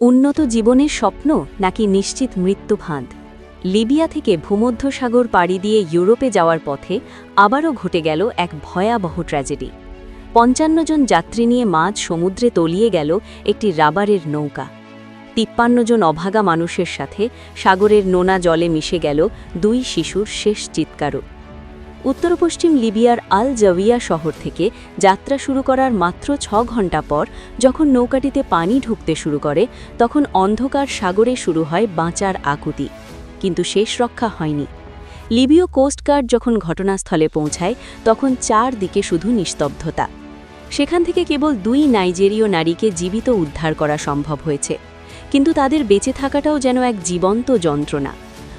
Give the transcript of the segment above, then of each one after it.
উন্নত জীবনের স্বপ্ন নাকি নিশ্চিত মৃত্যু ফাঁদ লিবিয়া থেকে ভূমধ্যসাগর পাড়ি দিয়ে ইউরোপে যাওয়ার পথে আবারও ঘটে গেল এক ভয়াবহ ট্র্যাজেডি। পঞ্চান্ন জন যাত্রী নিয়ে মাঝ সমুদ্রে তলিয়ে গেল একটি রাবারের নৌকা। তিপ্পান্ন জন অভাগা মানুষের সাথে সাগরের নোনা জলে মিশে গেল দুই শিশুর শেষ চিৎকারও। উত্তর পশ্চিম লিবিয়ার আল জাভিয়া শহর থেকে যাত্রা শুরু করার মাত্র ছ ঘণ্টা পর যখন নৌকাটিতে পানি ঢুকতে শুরু করে, তখন অন্ধকার সাগরে শুরু হয় বাঁচার আকুতি। কিন্তু শেষ রক্ষা হয়নি। লিবীয় কোস্টগার্ড যখন ঘটনাস্থলে পৌঁছায়, তখন চারদিকে শুধু নিস্তব্ধতা। সেখান থেকে কেবল দুই নাইজেরীয় নারীকে জীবিত উদ্ধার করা সম্ভব হয়েছে। কিন্তু তাদের বেঁচে থাকাটাও যেন এক জীবন্ত যন্ত্রণা।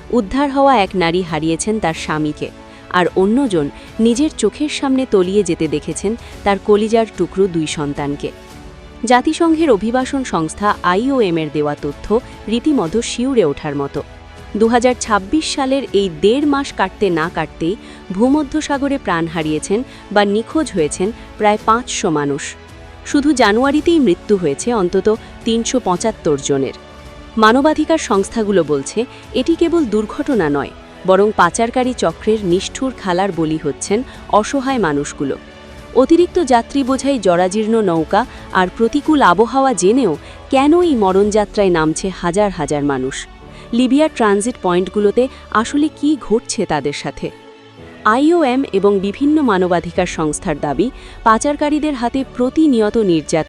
উদ্ধার হওয়া এক নারী হারিয়েছেন তার স্বামীকে। আর অন্যজন নিজের চোখের সামনে তলিয়ে যেতে দেখেছেন তার কলিজার টুকরো দুই সন্তানকে। জাতিসংঘের অভিবাসন সংস্থা আইওএমের দেওয়া তথ্য রীতিমতো শিউরে ওঠার মতো। দু হাজার ছাব্বিশ সালের এই দেড় মাস কাটতে না কাটতেই ভূমধ্যসাগরে প্রাণ হারিয়েছেন বা নিখোঁজ হয়েছেন প্রায় পাঁচশো মানুষ। শুধু জানুয়ারিতেই মৃত্যু হয়েছে অন্তত তিনশো পঁচাত্তর জনের। মানবাধিকার সংস্থাগুলো বলছে, এটি কেবল দুর্ঘটনা নয় বরং পাচারকারী চক্রের নিষ্ঠুর খালার বলি হচ্ছেন অসহায় মানুষগুলো। অতিরিক্ত যাত্রী বোঝাই জরাজীর্ণ নৌকা আর প্রতিকূল আবহাওয়া জেনেও কেন এই মরণযাত্রায় নামছে হাজার হাজার মানুষ? লিবিয়ার ট্রানজিট পয়েন্টগুলোতে আসলে কি ঘটছে তাদের সাথে? আইওএম এবং বিভিন্ন মানবাধিকার সংস্থার দাবি, পাচারকারীদের হাতে প্রতিনিয়ত নির্যাতন